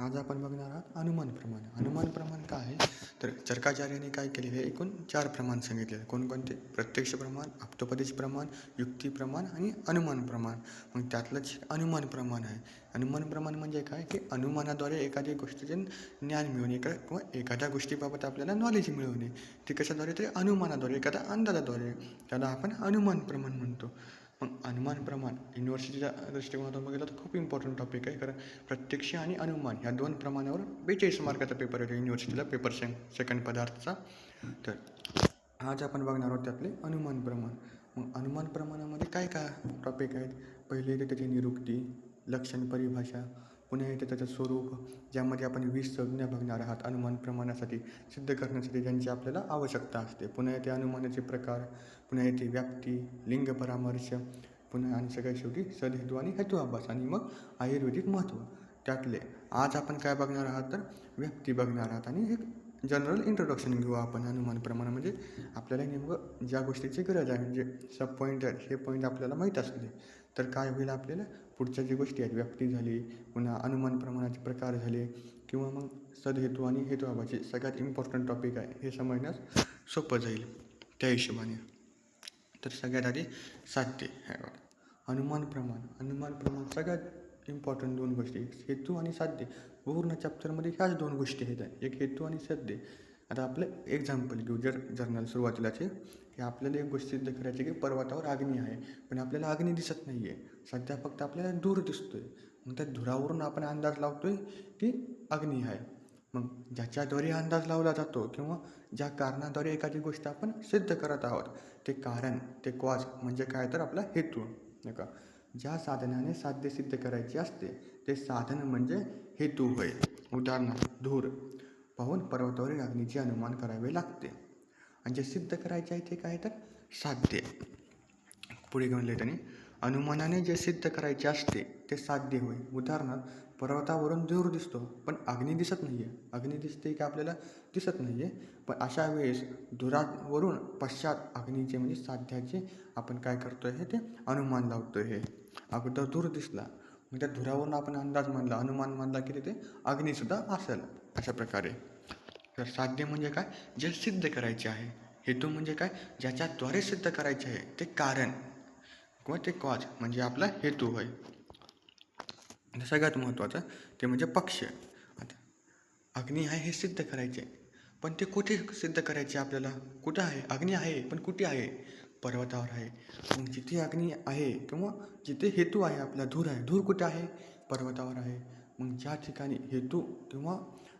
आज आपण बघणार आहात अनुमान प्रमाण. अनुमान प्रमाण काय आहे? तर चर्काचार्याने काय केलेले आहे? एकूण चार प्रमाण सांगितलेले आहे कोणकोणते? प्रत्यक्ष प्रमाण आप्तोपदेश प्रमाण युक्ती प्रमाण आणि अनुमान प्रमाण. मग त्यातलंच अनुमान प्रमाण आहे. अनुमान प्रमाण म्हणजे काय? की अनुमानाद्वारे एखाद्या गोष्टीचे ज्ञान मिळवणे एका किंवा एखाद्या गोष्टीबाबत आपल्याला नॉलेज मिळवणे. ते कशाद्वारे? ते अनुमानाद्वारे एखाद्या अंदाजाद्वारे. त्याला आपण अनुमान प्रमाण म्हणतो. मग अनुमान प्रमाण युनिव्हर्सिटीच्या दृष्टिकोनातून बघितलं तर खूप इम्पॉर्टंट टॉपिक आहे. कारण प्रत्यक्ष आणि अनुमान ह्या दोन प्रमाणावर बेचाळीस मार्काचा पेपर येतो युनिव्हर्सिटीला पेपर से सेकंड पदार्थचा. तर आज आपण बघणार आहोत आपले अनुमान प्रमाण. मग अनुमान प्रमाणामध्ये काय काय टॉपिक आहेत? पहिले येते त्याची निरुक्ती लक्षण परिभाषा पुन्हा येते त्याचं स्वरूप ज्यामध्ये आपण वीस संज्ञा बघणार आहात अनुमान प्रमाणासाठी सिद्ध करण्यासाठी ज्यांची आपल्याला आवश्यकता असते. पुन्हा येते अनुमानाचे प्रकार पुन्हा येते व्याप्ती लिंग परामर्श पुन्हा आणि सगळ्या शेवटी सदहेतू आणि हेतू अभ्यास आणि मग आयुर्वेदिक महत्त्व त्यातले आज आपण काय बघणार आहात तर व्यक्ती बघणार आहात आणि एक जनरल इंट्रोडक्शन घेऊ आपण अनुमान प्रमाण. म्हणजे आपल्याला नेमकं ज्या गोष्टीची गरज आहे म्हणजे सब पॉईंट आहेत हे पॉईंट आपल्याला माहीत असले तर काय होईल आपल्याला? पुढच्या ज्या गोष्टी आहेत व्याप्ती झाली पुन्हा अनुमान प्रमाणाचे प्रकार झाले किंवा मग सदहेतू आणि हेतुभावाचे सगळ्यात इम्पॉर्टंट टॉपिक आहे हे समजण्यास सोपं जाईल. त्या हिशोबाने. तर सगळ्यात आधी साध्य हे बघा. अनुमान प्रमाण. अनुमान प्रमाण सगळ्यात इम्पॉर्टंट दोन गोष्टी. हेतू आणि साध्य. पूर्ण चॅप्टरमध्ये ह्याच दोन गोष्टी आहेत. एक हेतू आणि साध्य. आता आपलं एक्झाम्पल घेऊ जर जर्नल सुरुवातीलाचे की आपल्याला एक गोष्ट सिद्ध करायची की पर्वतावर अग्नी आहे पण आपल्याला अग्नी दिसत नाही आहे सध्या फक्त आपल्याला धूर दिसतोय. मग त्या धुरावरून आपण अंदाज लावतोय की अग्नी आहे. मग ज्याच्याद्वारे अंदाज लावला जातो किंवा ज्या कारणाद्वारे एखादी गोष्ट आपण सिद्ध करत आहोत ते कारण ते क्वाज म्हणजे काय तर आपला हेतू नाही का? ज्या साधनाने साध्य सिद्ध करायचे असते ते साधन म्हणजे हेतू होय. उदाहरणार्थ धूर. पाहून पर्वतावरील अग्नीचे अनुमान करावे लागते. आणि जे सिद्ध करायचे आहे ते काय तर साध्य. पुढे घेऊन त्यांनी. अनुमानाने जे सिद्ध करायचे असते ते साध्य होय. उदाहरणार्थ पर्वतावरून दूर दिसतो पण अग्नी दिसत नाही आहे अग्नी दिसते की आपल्याला दिसत नाही आहे पण अशा वेळेस धुरावरून पश्चात अग्नीचे म्हणजे साध्याचे आपण काय करतो हे ते अनुमान लावतो हे. अगोदर धूर दिसला. मग त्या धुरावरून आपण अंदाज मानला अनुमान मानला की तिथे अग्नीसुद्धा असेल अशा प्रकारे. तर साध्य म्हणजे काय? जे सिद्ध करायचे आहे. हेतू म्हणजे काय? ज्याच्याद्वारे सिद्ध करायचे आहे ते कारण किंवा ते कॉज म्हणजे आपला हेतू होय. सगळ्यात महत्त्वाचं ते म्हणजे पक्ष. आता अग्नी आहे हे सिद्ध करायचे. पण ते कुठे सिद्ध करायचे आपल्याला? कुठं आहे? अग्नी आहे पण कुठे आहे? पर्वतावर आहे. मग जिथे अग्नी आहे किंवा जिथे हेतू आहे आपला धूर आहे धूर कुठे आहे? पर्वतावर आहे. मग ज्या ठिकाणी हेतू किंवा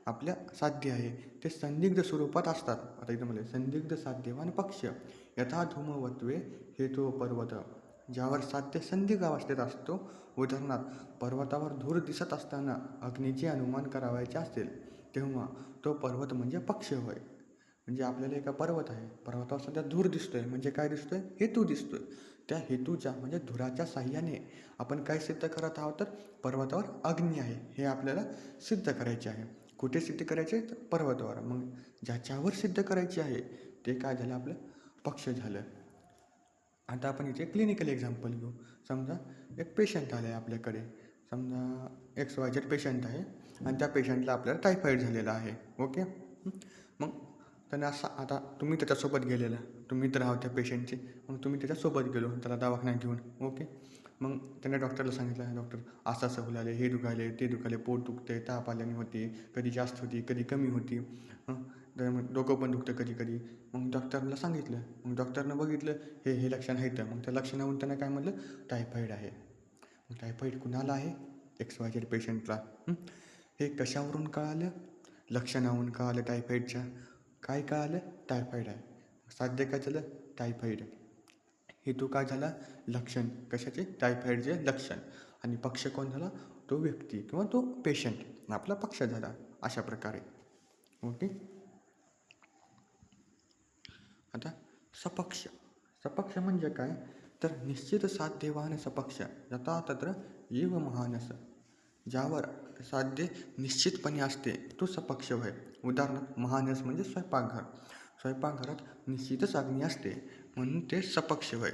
आपल्या साध्य आहे. ते संदिग्ध स्वरूपात असतात. आता इथं म्हणजे संदिग्ध साध्यवान पक्ष यथा धूमवत्वे हेतू पर्वत. ज्यावर साध्य संदिग्ध अवस्थेत असतो उदाहरणार्थ पर्वतावर धूर दिसत असताना अग्नीचे अनुमान करावायचे असेल तेव्हा तो पर्वत म्हणजे पक्ष होय. म्हणजे आपल्याला एका पर्वत आहे. पर्वतावर सध्या धूर दिसतोय. म्हणजे काय दिसतोय? हेतू दिसतोय. त्या हेतूच्या म्हणजे धुराच्या साह्याने आपण काय सिद्ध करत आहोत तर पर्वतावर अग्नी आहे. हे आपल्याला सिद्ध करायचे आहे. कुठे सिद्ध करायचे? तर पर्वतावर. मग ज्याच्यावर सिद्ध करायची आहे ते काय झालं आपलं? पक्ष झालं. आता आपण इथे क्लिनिकल एक्झाम्पल घेऊ. समजा एक पेशंट आलं आहे आपल्याकडे. समजा एक्स वायजेड पेशंट आहे आणि त्या पेशंटला आपल्याला टायफॉईड झालेला आहे. ओके मग त्यांना असा आता तुम्ही त्याच्यासोबत गेलेला. तुम्ही तर आहोत त्या पेशंटचे मग तुम्ही त्याच्यासोबत गेलो त्याला दवाखान्यात घेऊन. ओके मग त्यांना डॉक्टरला सांगितलं डॉक्टर असं असं फुलाले हे दुखाले ते दुखाले पोट दुखते ताप आल्याने होते कधी जास्त होती कधी कमी होती. तर मग डोकं पण दुखतं कधी कधी. मग डॉक्टरला सांगितलं. मग डॉक्टरनं बघितलं हे हे लक्षण आहे तर. मग त्या लक्षणावरून त्यांना काय म्हटलं टायफॉईड आहे. मग टायफॉईड कुणाला आहे? एक्स वायजेड पेशंटला हे? कशावरून कळालं? लक्षणावरून कळालं टायफॉईडच्या काय कळालं? टायफॉईड आहे. साध्य काय झालं? टायफॉईड हेतू काय झाला? लक्षण. कशाचे? टायफॉईडचे लक्षण. आणि पक्ष कोण झाला? तो व्यक्ती किंवा तो पेशंट आपला पक्ष झाला. अशा प्रकारे. ओके? आता सपक्ष. सपक्ष म्हणजे काय? तर निश्चित साध्यवान सपक्ष. यथा तत्र येव महानस ज्यावर साध्य निश्चितपणे असते तो सपक्ष होय. उदाहरणार्थ महानस म्हणजे स्वयंपाकघर. स्वयंपाकघरात निश्चितच अग्नी असते. म्हणून ते सपक्ष होय.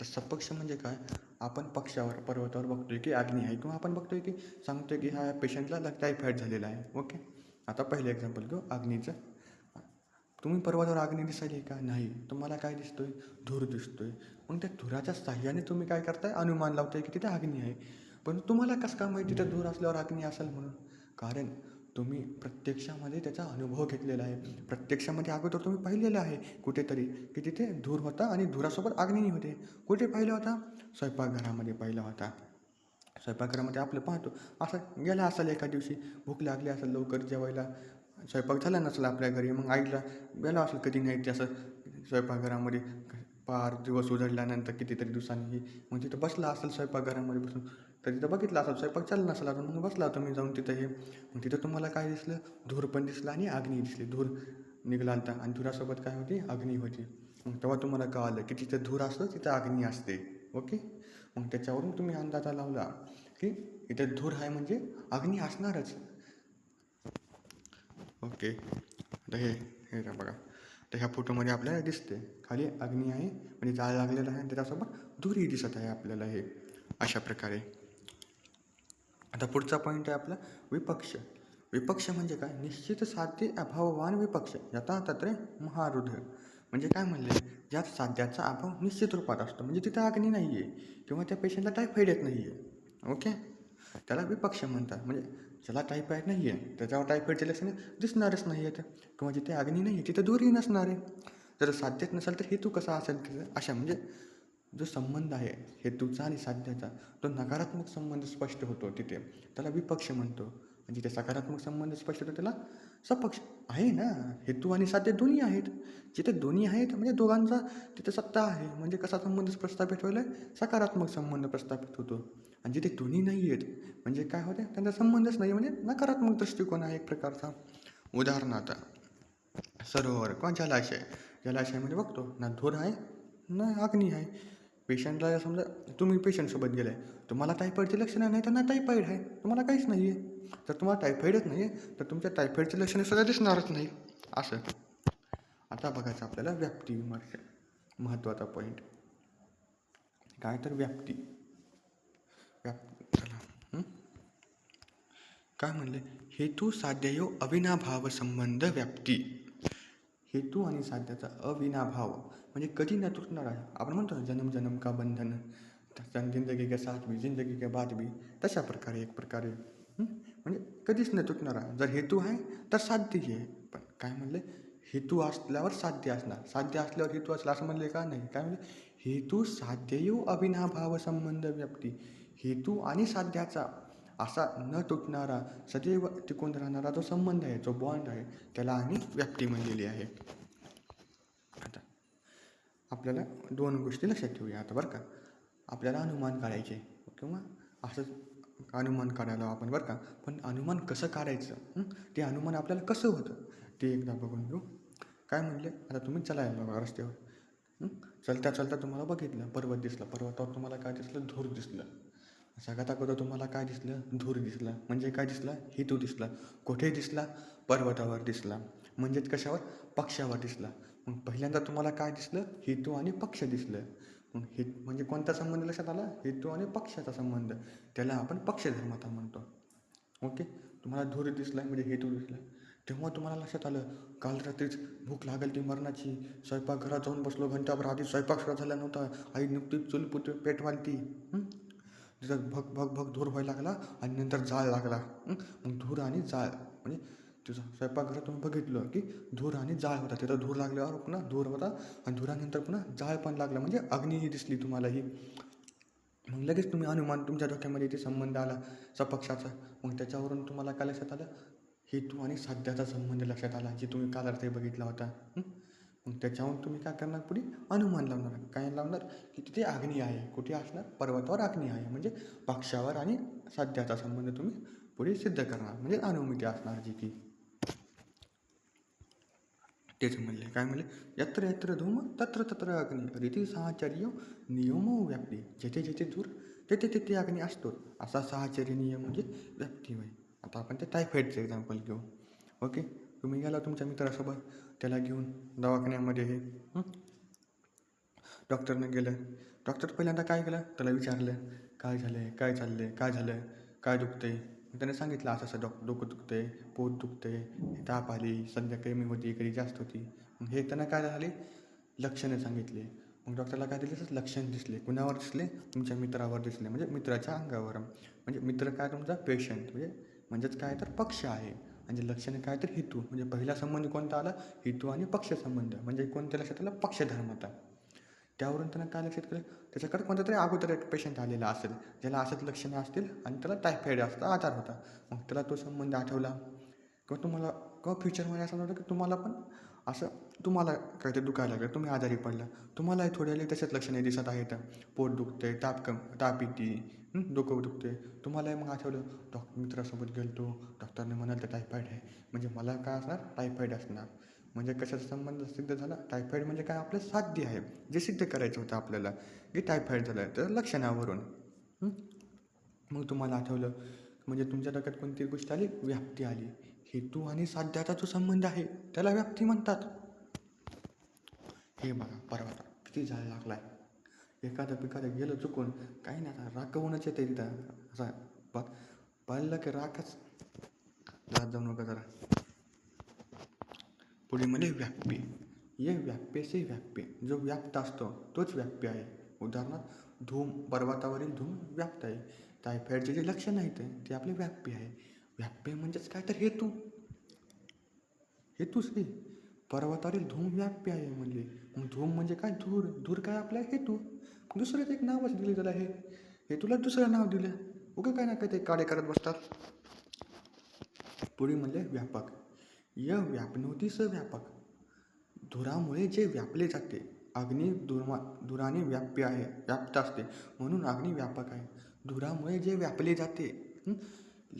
तर सपक्ष म्हणजे काय? आपण पक्षावर पर्वतावर बघतोय की अग्नी आहे. किंवा आपण बघतोय की सांगतोय की ह्या पेशंटला टायफॉईड झालेला आहे. ओके आता पहिलं एक्झाम्पल घेऊ अग्नीचं. तुम्ही पर्वतावर अग्नी दिसायली का? नाही. तुम्हाला काय दिसतोय? धूर दिसतोय. मग त्या धुराच्या साह्याने तुम्ही काय करताय? अनुमान लावताय की तिथे अग्नी आहे. पण तुम्हाला कसं काय माहिती? तिथे धूर असल्यावर अग्नी असेल म्हणून. कारण तुम्ही प्रत्यक्षामध्ये त्याचा अनुभव घेतलेला आहे. प्रत्यक्षामध्ये अगोदर तुम्ही पाहिलेलं आहे कुठेतरी की तिथे धूर होता आणि धुरासोबत अग्नी होते. कुठे पाहिला होता? स्वयंपाकघरामध्ये पाहिला होता. स्वयंपाकघरामध्ये आपलं पाहतो. असं गेला असेल एका दिवशी. भूक लागली असेल लवकर जेवायला. स्वयंपाक झाला नसेल आपल्या घरी मग आईला गेला असेल कधी नाही ते असं स्वयंपाकघरामध्ये. पार दिवस उजडल्यानंतर कितीतरी दिवसांनी. म्हणजे मग तिथं बसला असेल स्वयंपाकघरामध्ये बसून. तर तिथं बघितलं असेल स्वयंपाक चालला नसेल अजून मग बसला तुम्ही जाऊन तिथं हे. मग तिथं तुम्हाला काय दिसलं? धूर पण दिसलं आणि अग्नी दिसली. धूर निघाला होता आणि धुरासोबत काय होती? अग्नी होती. मग तेव्हा तुम्हाला कळालं की तिथं धूर असतं तिथं अग्नी असते. ओके? मग त्याच्यावरून तुम्ही अंदाजा लावला की इथे धूर आहे म्हणजे अग्नी असणारच. ओके? आता हे हे बघा. तर ह्या फोटोमध्ये आपल्याला दिसते खाली अग्नी आहे म्हणजे जाळ लागलेला आहे आणि त्याच्यासोबत धूरही दिसत आहे आपल्याला हे. अशा प्रकारे. आता पुढचा पॉईंट आहे आपला विपक्ष. विपक्ष म्हणजे काय? निश्चित साध्य अभाववान विपक्ष याचा तत्रे महारुद्र. म्हणजे काय म्हणले? ज्यात साध्याचा अभाव निश्चित रूपात असतो. म्हणजे तिथं अग्नी नाही आहे किंवा त्या पेशंटला टायफॉईड येत नाही आहे ओके? त्याला विपक्ष म्हणतात. म्हणजे ज्याला टायफॉईड नाही आहे त्याच्यावर टायफॉईडचे लक्षणे दिसणारच नाही आहेत किंवा जिथे अग्नी नाही आहे तिथे दूरही नसणार. आहे जर साध्यच नसेल तर हेतू कसा असेल तिथं अशा म्हणजे जो संबंध आहे हेतूचा आणि साध्याचा तो नकारात्मक संबंध स्पष्ट होतो तिथे. त्याला विपक्ष म्हणतो. आणि जिथे सकारात्मक संबंध स्पष्ट होतो त्याला सपक्ष. आहे ना? हेतू आणि साध्य दोन्ही आहेत. जिथे दोन्ही आहेत म्हणजे दोघांचा तिथे सत्ता आहे. म्हणजे कसा संबंध प्रस्थापित व्हायला सकारात्मक संबंध प्रस्थापित होतो. आणि जिथे दोन्ही नाही आहेत म्हणजे काय होते? त्यांचा संबंधच नाही म्हणजे नकारात्मक दृष्टिकोन आहे एक प्रकारचा. उदाहरणार्थ सरोवर किंवा जलाशय? जलाशयामध्ये बघतो ना धूर आहे ना अग्नी आहे. पेशंटला समजा तुम्ही पेशंटसोबत गेलाय तुम्हाला टायफॉईडचे लक्षणं नाही तर ना टायफॉईड आहे. तुम्हाला काहीच नाही आहे तर तुम्हाला टायफॉईडच नाही आहे तर तुमच्या टायफॉईडचे लक्षणं सगळं दिसणारच नाही. असं. आता बघायचं आपल्याला व्याप्ती विमर्श. महत्त्वाचा पॉईंट काय तर व्याप्ती. व्याप चला. काय म्हणले? हेतू साध्ययो अविनाभाव संबंध व्याप्ती. हेतू आणि साध्याचा अविनाभाव म्हणजे कधी न तुटणार आहे. आपण म्हणतो ना जन्म जन्म का बंधन? जिंदगी के साथ भी जिंदगी के बाद भी तशा प्रकारे एक प्रकारे म्हणजे कधीच न तुटणार आहे. जर हेतू आहे तर साध्यही आहे. पण काय म्हणले? हेतू असल्यावर साध्य असणार. साध्य असल्यावर हेतू असला असं म्हणले का नाही? काय म्हणजे हेतू साध्ययो अविनाभाव संबंध व्याप्ती हेतू आणि साध्याचा असा न तुटणारा सदैव टिकून राहणारा जो संबंध आहे जो बॉन्ड आहे त्याला आणि व्याप्ती म्हणलेली आहे. आता आपल्याला दोन गोष्टी लक्षात ठेवूया आता बरं का. आपल्याला अनुमान काढायचे किंवा असंच अनुमान काढायला आपण बरं का. पण अनुमान कसं काढायचं? ते अनुमान आपल्याला कसं होतं? ते एकदा बघून घेऊ. काय म्हणले? आता तुम्ही चलायला बघा रस्त्यावर. चलता चलता तुम्हाला बघितलं पर्वत दिसला पर्वतावर तुम्हाला काय दिसलं? धूर दिसलं. सगळ्यात अगोदर तुम्हाला काय दिसलं? धूर दिसला. म्हणजे काय दिसला? हेतू दिसला. कुठे दिसला? पर्वतावर दिसला. म्हणजेच कशावर? पक्षावर दिसला. मग पहिल्यांदा तुम्हाला काय दिसलं? हेतू आणि पक्ष दिसलं. मग हे म्हणजे कोणता संबंध लक्षात आला? हेतू आणि पक्षाचा संबंध. त्याला आपण पक्षधर्मता म्हणतो. ओके? तुम्हाला धूर दिसला म्हणजे हेतू दिसला. तेव्हा तुम्हाला लक्षात आलं काल रात्रीच भूक लागेल ती मरणाची. स्वयंपाकघरात जाऊन बसलो घंटाभर आधी स्वयंपाक सुद्धा झाला नव्हता. आई नुकतीच चूल पुट पेटवाल तिथं भग भग भग धूर व्हायला लागला आणि नंतर जाळ लागला. मग धूर आणि जाळ म्हणजे तुझं स्वयंपाकघरात तुम्ही बघितलं की धूर आणि जाळ होता. तिथं धूर लागल्यावर पुन्हा धूर होता आणि धुरानंतर पुन्हा जाळ पण लागला. म्हणजे अग्नी ही दिसली तुम्हाला ही. मग लगेच तुम्ही अनुमान तुमच्या डोक्यामध्ये ते संबंध आला सपक्षाचा. मग त्याच्यावरून तुम्हाला काय लक्षात आलं? हेतू आणि साध्याचा संबंध लक्षात आला जे तुम्ही काल रात्री बघितला होता. मग त्याच्यावर तुम्ही काय करणार पुढे? अनुमान लावणार. काय लावणार? की तिथे अग्नी आहे. कुठे असणार? पर्वतावर अग्नी आहे. म्हणजे पक्षावर आणि साध्याचा संबंध तुम्ही पुढे सिद्ध करणार. म्हणजे अनुमिती असणार जी की. तेच म्हणले. काय म्हणले? यत्र यत्र धूम तत्र तत्र अग्नी. रीती साहचर्य नियमो व्याप्ती. जेथे जेथे दूर तेथे तेथे अग्नी असतो. असा साहचर्य नियम म्हणजे व्याप्ती होय. आता आपण ते टायफॉईडचं एक्झाम्पल घेऊ. ओके तुम्ही गेला तुमच्या मित्रासोबत. त्याला घेऊन दवाखान्यामध्ये हे? डॉक्टरनं गेलं. डॉक्टर पहिल्यांदा काय केलं? त्याला विचारलं काय झालं आहे काय चाललं आहे काय झालं काय दुखतं आहे त्याने सांगितलं असं असं डॉक डोकं दुखतंय पोट आहे ताप आली सध्या कमी होती कधी जास्त होती. मग हे त्यांना काय झाले? लक्षणं सांगितले. मग डॉक्टरला काय दिले? तसंच लक्षण दिसले. कुणावर दिसले? तुमच्या मित्रावर दिसले. म्हणजे मित्राच्या अंगावर. म्हणजे मित्र काय तुमचा? पेशंट. म्हणजे म्हणजेच काय? तर पक्ष आहे. म्हणजे लक्षणे काय तर हेतू. म्हणजे पहिला संबंध कोणता आला? हेतू आणि पक्ष संबंध. म्हणजे कोणत्या लक्षात आला? पक्षधर्म त्यावरून त्यांना काय लक्षात केलं? त्याच्याकडे कोणता तरी अगोदर एक पेशंट आलेला असेल ज्याला असंच लक्षणं असतील आणि त्याला टायफॉईड असता आजार होता. मग त्याला तो संबंध आठवला. किंवा तुम्हाला किंवा फ्युचरमध्ये असं नव्हतं की तुम्हाला पण असं तुम्हाला काहीतरी दुखायला लागलं तुम्ही आजारी पडला. तुम्हालाही थोड्या वेळी तसेच लक्षणे दिसत आहेत. पोट दुखते ताप कम ताप येते डोकं दुखते तुम्हाला मग आठवलं डॉक्टर मित्रासोबत गेलतो. डॉक्टरने म्हणाल तर टायफॉईड आहे. म्हणजे मला काय असणार? टायफॉईड असणार. म्हणजे कशाचा संबंध सिद्ध झाला? टायफॉईड म्हणजे काय? आपलं साध्य आहे. जे सिद्ध करायचं होतं आपल्याला. की टायफॉईड झालं तर लक्षणावरून. मग तुम्हाला आठवलं म्हणजे तुमच्या डोक्यात कोणती गोष्ट आली? व्याप्ती आली. हेतू आणि साध्याचा जो संबंध आहे त्याला व्याप्ती म्हणतात. हे बघा परवा किती झाड लागलाय. एखादं पिकाला गेलं चुकून काही नाही आता राखवूनच येते तिथं. असा बघ पाहिलं की राखच. जात जाऊ नका जरा. पुढे म्हणजे व्याप्य ये व्याप्यसे व्याप्य जो व्याप्त असतो तोच व्याप्य आहे. उदाहरणार्थ धूम पर्वतावरील धूम व्याप्त आहे. टायफॉईडचे जे लक्षण आहेत ते आपले व्याप्य आहे. व्याप्य म्हणजेच काय तर हेतू. हेतूच रे पर्वतावरील धूम व्याप्य आहे म्हणले मग धूम म्हणजे काय? धूर. धूर काय आपला हेतू? दुसरंच एक नावच दिले त्याला हे हेतूला दुसरं नाव दिलं. उगं काय ना काय ते काडे करत बसतात. पुढे म्हणले व्यापक. य व्यापनवती स व्यापक. धुरामुळे जे व्यापले जाते अग्नी दुर्मा धुराने व्याप्य आहे व्याप्त असते. म्हणून अग्नी व्यापक आहे. धुरामुळे जे व्यापले जाते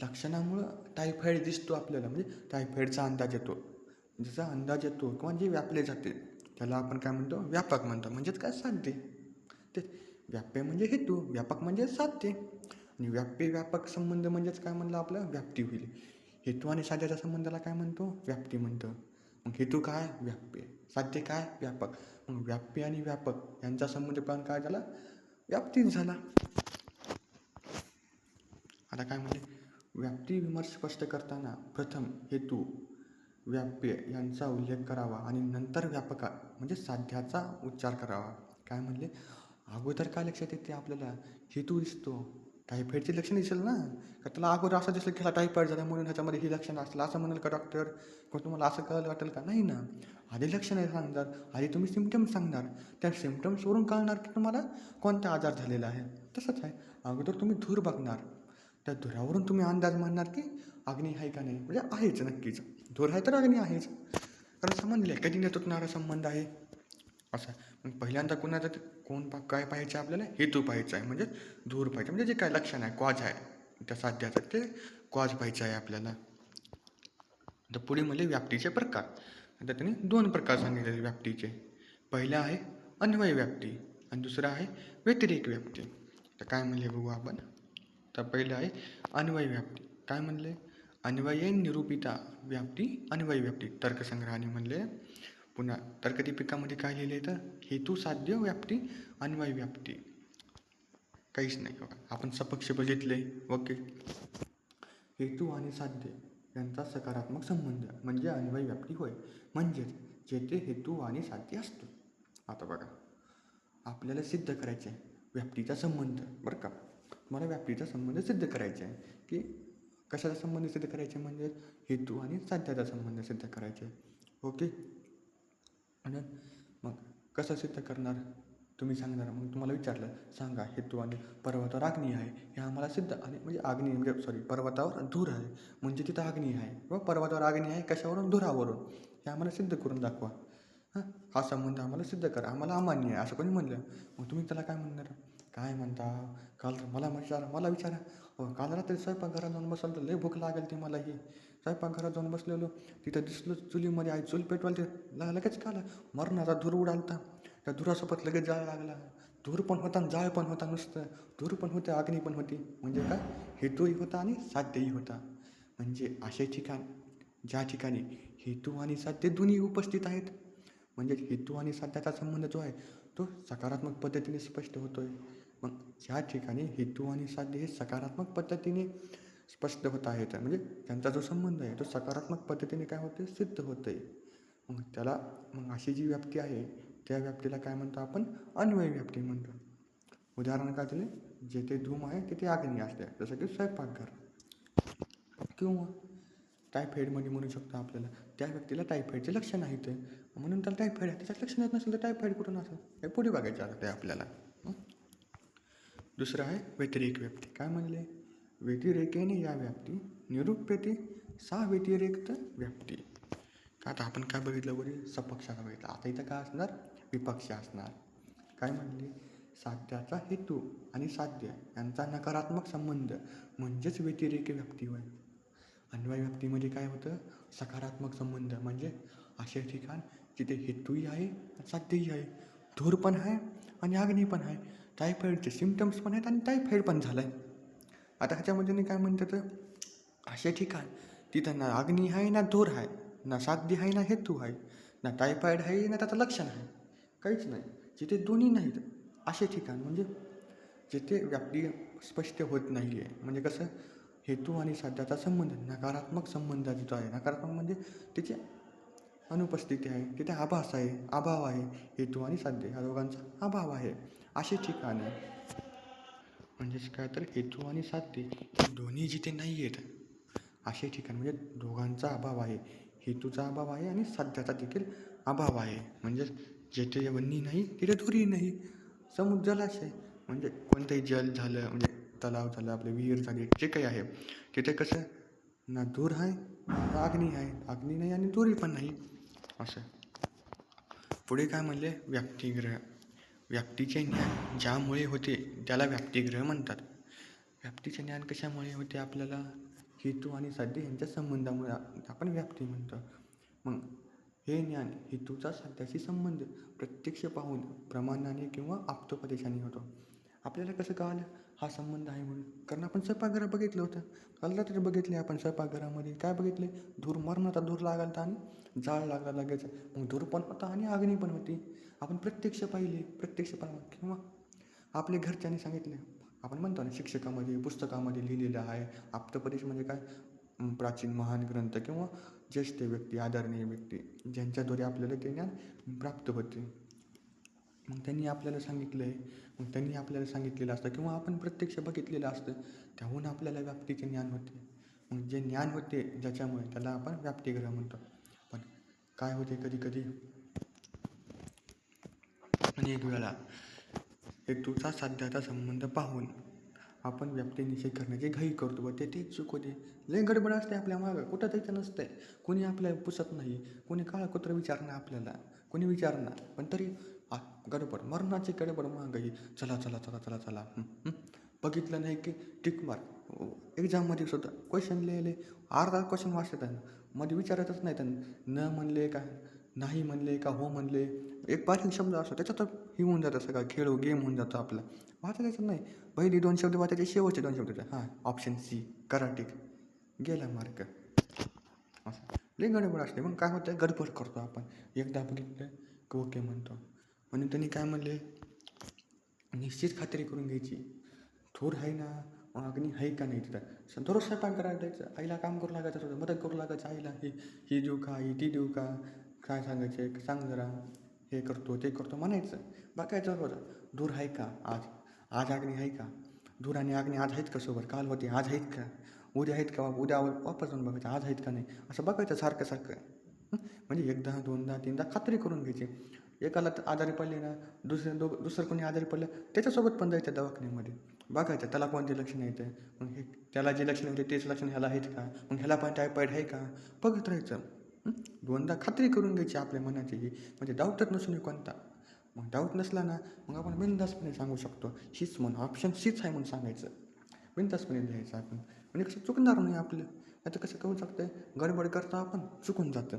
लक्षणामुळं टायफॉईड दिसतो आपल्याला. म्हणजे टायफॉईडचा अंदाज येतो. ज्याचा अंदाज येतो किंवा जे व्यापले जाते त्याला आपण काय म्हणतो? व्यापक म्हणतो. म्हणजेच काय? साध्य. ते व्याप्य म्हणजे हेतू व्यापक म्हणजे साध्य. आणि व्याप्य व्यापक संबंध म्हणजेच काय म्हणलं आपलं? व्याप्ती होईल. हेतू आणि साध्याच्या संबंधाला काय म्हणतो? व्याप्ती म्हणतो. मग हेतू काय? व्याप्य. साध्य काय? व्यापक. मग व्याप्य आणि व्यापक यांचा संबंध पण काय झाला? व्याप्तीच झाला. आता काय म्हणजे व्याप्ती विमर्श स्पष्ट करताना प्रथम हेतू व्याप्य यांचा उल्लेख करावा आणि नंतर व्यापका म्हणजे साध्याचा उच्चार करावा. काय म्हणले? अगोदर काय लक्षात येते आपल्याला? हेतू दिसतो. टायफॉईडची लक्षण दिसेल ना? का त्याला अगोदर असं दिसलं की ह्याला टायफॉईड झाला म्हणून ह्याच्यामध्ये ही लक्षणं असेल असं म्हणाल का डॉक्टर किंवा तुम्हाला असं कळलं वाटेल का? नाही ना. आधी लक्षणं सांगणार. आधी तुम्ही सिमटम्स सांगणार. त्या सिमटम्सवरून कळणार की तुम्हाला कोणता आजार झालेला आहे. तसंच आहे. अगोदर तुम्ही धूर बघणार. त्या धुरावरून तुम्ही अंदाज मानणार की अग्नी आहे का नाही? म्हणजे आहेच नक्कीच. धूर आहे तर अग्नी आहेच. कारण आहे कधी न तुटणारा संबंध आहे? असा मग पहिल्यांदा कुणाचा कोण पा काय पाहायचं आहे आपल्याला? हेतू पाहायचा आहे. म्हणजे धूर पाहिजे म्हणजे जे काय लक्षण आहे क्वाज आहे. त्या साध्याचं ते क्वाज पाहायचं आहे आपल्याला. तर पुढे म्हणजे व्याप्तीचे प्रकार. आता त्यांनी दोन प्रकार सांगितले व्याप्तीचे. पहिला आहे अन्वय व्याप्ती आणि दुसरा आहे व्यतिरेक व्याप्ती. तर काय म्हणले बघू आपण? तर पहिलं आहे अन्वय व्याप्ती. काय म्हणले? अन्वये निरूपिता व्याप्ती अन्वय व्याप्ती तर्कसंग्रहाने म्हणले. पुन्हा तर्कदीपिकामध्ये काय लिहिले तर हेतू साध्य व्याप्ती अन्वय व्याप्ती. काहीच नाही बघा आपण सपक्ष बघितले ओके. हेतू आणि साध्य यांचा सकारात्मक संबंध म्हणजे अन्वय व्याप्ती होय. म्हणजेच जेथे हेतू आणि साध्य असतो. आता बघा आपल्याला सिद्ध करायचे आहे व्याप्तीचा संबंध बरं का? तुम्हाला व्याप्तीचा संबंध सिद्ध करायचा आहे की कशाचा संबंध सिद्ध करायचे म्हणजे हेतू आणि साध्याचा संबंध सिद्ध करायचे. ओके? आणि मग कसं सिद्ध करणार? तुम्ही सांगणार. मग तुम्हाला विचारलं सांगा हेतू आणि पर्वतावर अग्नी आहे हे आम्हाला सिद्ध आणि म्हणजे अग्नी म्हणजे सॉरी पर्वतावर धूर आहे. म्हणजे तिथं अग्नी आहे. किंवा पर्वतावर अग्नी आहे कशावरून? धुरावरून. हे आम्हाला सिद्ध करून दाखवा. हां? हा संबंध आम्हाला सिद्ध करा. आम्हाला अमान्य आहे असं कोणी म्हणलं. मग तुम्ही त्याला काय म्हणणार? काय म्हणता? काल मला विचारा मला विचारा. हो काल रात्री स्वयंपाकघरात जाऊन बसलं तर लय भूक लागेल ती मला ही. स्वयंपाकघरात जाऊन बसलेलो. तिथं दिसलो चुलीमध्ये आई चूल पेटवाल ते लगेच काला मरणाचा धूर उडालता. त्या धुरासोबत लगेच जाळ लागला. धूर पण होता आणि जाळ पण होता नुसतं. धूर पण होते अग्नी पण होती. म्हणजे काय? हेतूही होता आणि साध्यही होता. म्हणजे असे ठिकाण ज्या ठिकाणी हेतू आणि साध्य दोन्ही उपस्थित आहेत म्हणजे हेतू आणि साध्याचा संबंध जो आहे तो सकारात्मक पद्धतीने स्पष्ट होतो आहे मग ह्या ठिकाणी हेतू आणि साध्य हे सकारात्मक पद्धतीने स्पष्ट होत आहेत. म्हणजे त्यांचा जो संबंध आहे तो सकारात्मक पद्धतीने काय होते सिद्ध होतंय. मग त्याला मग अशी जी व्याप्ती आहे त्या व्याप्तीला काय म्हणतो आपण? अन्वय व्याप्ती म्हणतो. उदाहरण काय दिले जेथे धूम आहे तिथे अग्नी असते. जसं की स्वयंपाकघर किंवा टायफॉईडमध्ये म्हणू शकतो आपल्याला. त्या व्यक्तीला टायफॉईडचे लक्षण आहेत ते म्हणून त्याला टायफॉईड आहे त्याच्यात लक्षण येत नसेल तर टायफॉईड कुठून असेल हे पुढे बघायचं आता ते आपल्याला. दुसरं आहे व्यतिरेक व्याप्ती काय म्हणले? व्यतिरेकेने या व्याप्ती निरूप्यते सा व्यतिरिक्त व्याप्ती. का आता आपण काय बघितलं वरील? सपक्षाला बघितलं. आता इथं काय असणार? विपक्ष असणार. काय म्हणले? साध्याचा हेतू आणि साध्य यांचा नकारात्मक संबंध म्हणजेच व्यतिरेक व्याप्ती होय. अन्वय व्याप्तीमध्ये काय होतं? सकारात्मक संबंध. म्हणजे असे ठिकाण जिथे हेतूही आहे साध्यही आहे. धूर पण आहे आणि अग्नी पण आहे. टायफॉईडचे सिमटम्स पण आहेत आणि टायफॉईड पण झालं आहे आता ह्याच्यामध्ये मी काय म्हणतात असे ठिकाण तिथं ना अग्नी आहे ना धूर आहे ना साध्य आहे ना हेतू आहे ना टायफॉईड आहे ना त्याचं लक्षण आहे. काहीच नाही. जिथे दोन्ही नाहीत असे ठिकाण म्हणजे जिथे व्याप्ती स्पष्ट होत नाही आहे म्हणजे कसं हेतू आणि साध्याचा संबंध नकारात्मक संबंध जिथं आहे नकारात्मक म्हणजे त्याचे अनुपस्थिती आहे तिथे आभास आहे अभाव आहे हेतू आणि साध्य ह्या दोघांचा अभाव आहे असे ठिकाण. आहे म्हणजेच काय तर हेतू आणि साध्य हे दोन्ही जिथे नाही आहेत असे ठिकाण. म्हणजे दोघांचा अभाव आहे हेतूचा अभाव आहे आणि साध्याचा देखील अभाव आहे. म्हणजे जेथे वन्नी नाही तिथे दोरी नाही समुद्र आहे. म्हणजे कोणतंही जल झालं म्हणजे तलाव झालं आपलं विहीर झाली जे काही आहे तिथे कसं ना दूर आहे अग्नी आहे. अग्नी नाही आणि धुरी पण नाही. असं. पुढे काय म्हणले? व्याप्तिग्रह. व्याप्तीचे ज्ञान ज्यामुळे होते त्याला व्याप्तिग्रह म्हणतात. व्याप्तीचे ज्ञान कशामुळे होते आपल्याला? हेतू आणि साध्य यांच्या संबंधामुळे आपण व्याप्ती म्हणतो. मग हे ज्ञान हेतूचा साध्याशी संबंध प्रत्यक्ष पाहून प्रमाणाने किंवा आप्तोपदेशाने होतो. आपल्याला कसं कळालं? हा संबंध आहे म्हणून. कारण आपण स्वयंपाकघरात बघितलं होतं. काल रात्री बघितले आपण स्वयंपाकघरामध्ये. काय बघितले धूर मरणाचा धूर लागालता आणि जाळ लागला लागायचं मग धूर पण होता आणि अग्नी पण होती. आपण प्रत्यक्ष पाहिले. प्रत्यक्ष पण किंवा आपल्या घरच्यांनी सांगितले. आपण म्हणतो ना शिक्षकामध्ये पुस्तकामध्ये लिहिलेलं आहे. आप्तपदेश म्हणजे काय? प्राचीन महान ग्रंथ किंवा ज्येष्ठ व्यक्ती आदरणीय व्यक्ती ज्यांच्याद्वारे आपल्याला ते ज्ञान प्राप्त होते. मग त्यांनी आपल्याला सांगितलं आहे मग त्यांनी आपल्याला सांगितलेलं असतं किंवा आपण प्रत्यक्ष बघितलेलं असतं त्याहून आपल्याला व्याप्तीचे ज्ञान होते. मग जे ज्ञान होते ज्याच्यामुळे त्याला आपण व्याप्तिग्रह म्हणतो. पण काय होते कधी कधी अनेक वेळा हेतूचा साध्याचा संबंध पाहून आपण व्याप्ती निषेध करण्याची घाई करतो व ते तेच चूक होते. लय गडबड असते आपल्या मागं. कुठं त्याचं नसतंय. कोणी आपल्याला पुसत नाही. कोणी काळा कुत्र विचारणार आपल्याला. कोणी विचारणार. पण तरी आ गडबड मरणाची गडबड मागं चला चला चला चला चला. बघितलं नाही की टिक मार्क एक्झाममध्ये सुद्धा क्वेश्चन लिहिले. अर्धा क्वेश्चन वाचत आहे मध्ये विचारतच नाही त्यांना. न म्हणले का? नाही म्हणले का? हो म्हणले. एक बारीक शब्द असतो. त्याच्यात हे होऊन जातं सगळं. खेळ गेम होऊन जातो आपला. वाचायचं नाही. पहिली दोन शब्द वाचायचे शेवटचे दोन शब्द हां ऑप्शन सी कराटिक गेला मार्क असं. लई गडबड असते. मग काय होतं गडबड करतो आपण. एकदा बघितलं की ओके म्हणतो. म्हणून त्यांनी काय म्हणले? निश्चित खात्री करून घ्यायची. थोर आहे ना मग अग्नी आहे का नाही तिथं? स- दररोज स्वयंपाक करायला द्यायचं आईला काम करू लागायचं थोडं मदत करू लागायचं. आईला ही ही देऊ का? ही ती देऊ का? काय सांगायचे? सांग जरा. हे करतो ते करतो म्हणायचं. बघायचं बरोबर दूर आहे का आज? आज अग्नी आहे का? धूर आणि अग्नी आज आहेत का सोबत? काल होते आज आहेत का? उद्या आहेत का? उद्या वापस जाऊन बघायचं. आज आहेत का नाही? असं बघायचं सारखं सारखं. म्हणजे एकदा दोनदा तीनदा खात्री करून घ्यायची. एकाला तर आजारी पडले ना दुसऱ्या दो दुसरं कोणी आजारी पडलं त्याच्यासोबत पण जायचं दवाखान्यामध्ये. बघायचं त्याला कोणते लक्षणं येतं मग हे त्याला जे लक्षणं येते तेच लक्षण ह्याला आहेत का? मग ह्याला पण टायफॉईड आहे का? बघत राहायचं. दोनदा खात्री करून घ्यायची आपल्या मनाची ही म्हणजे डाऊटच नसून कोणता. मग डाऊट नसला ना मग आपण बिंदासपणे सांगू शकतो हीच म्हणून ऑप्शन सीच आहे म्हणून सांगायचं. बिंदासपणे लिहायचं आपण. म्हणजे कसं चुकणार नाही आपलं. आता कसं करू शकतं गडबड करता आपण चुकून जातं.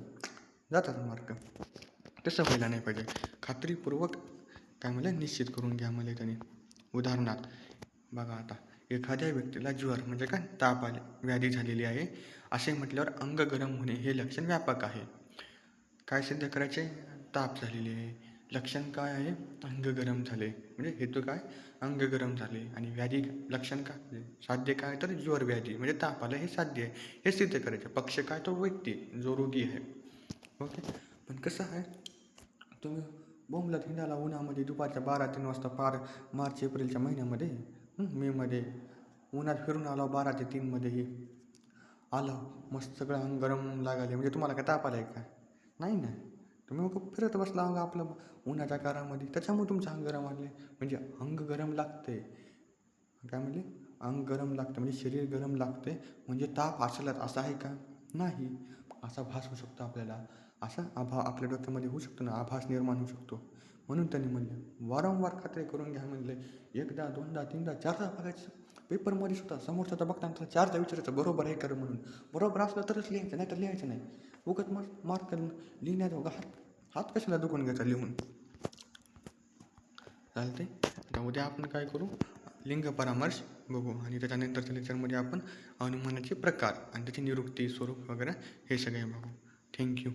जातात मार्क. तसं व्हायला नाही पाहिजे. खात्रीपूर्वक काय मला निश्चित करून घ्या मला त्याने. उदाहरणार्थ बघा आता एखाद्या व्यक्तीला ज्वर म्हणजे काय ताप आले व्याधी झालेली आहे असे म्हटल्यावर अंग गरम होणे हे लक्षण व्यापक आहे. काय सिद्ध करायचे? ताप झालेली आहे. लक्षण काय आहे? अंग गरम झाले. म्हणजे हेतू काय? अंग गरम झाले आणि व्याधी लक्षण काय? म्हणजे साध्य काय? तर ज्वर व्याधी म्हणजे ताप आलं हे साध्य आहे. हे सिद्ध करायचं. पक्ष काय? तो व्यक्ती जो रोगी आहे. ओके? पण कसं आहे? तुम्ही बोंबला हिंडाला उन्हामध्ये दुपारच्या बारा तीन वाजता पार मार्च एप्रिलच्या महिन्यामध्ये? मेमध्ये उन्हात फिरून आलो बारा ते तीनमध्येही आलं मस्त सगळं अंग गरम लागाले म्हणजे तुम्हाला काय ताप आलाय काय नाही ना. तुम्ही मग फिरत बसला अंग आपलं उन्हाच्या कारामध्ये त्याच्यामुळे तुमचं अंग गरम वाढले. म्हणजे अंग गरम लागते काय म्हणले? अंग गरम लागतं. म्हणजे शरीर गरम लागते म्हणजे ताप असलाच. असं आहे का? नाही. असा भास होऊ शकतो आपल्याला. असा आभा आपल्या डोक्यामध्ये होऊ शकतो ना आभास निर्माण होऊ शकतो. म्हणून त्यांनी म्हणलं वारंवार खात्री करून घ्या म्हणले. एकदा दोनदा तीनदा चारदा बघायचं. पेपरमध्ये सुद्धा समोरचा बघताना त्याला चारदा विचारायचं बरोबर आहे कर म्हणून. बरोबर असलं तरच लिहायचं नाही तर लिहायचं नाही. उगत मग मार्क लिहिण्याचा उगा हात हात कशाला दुखून घ्यायचा लिहून? चालते आता उद्या आपण काय करू? लिंग परामर्श बघू आणि त्याच्यानंतरच्या लेक्चरमध्ये आपण अनुमानाचे प्रकार आणि त्याची निवृत्ती स्वरूप वगैरे हे सगळे बघू. थँक्यू.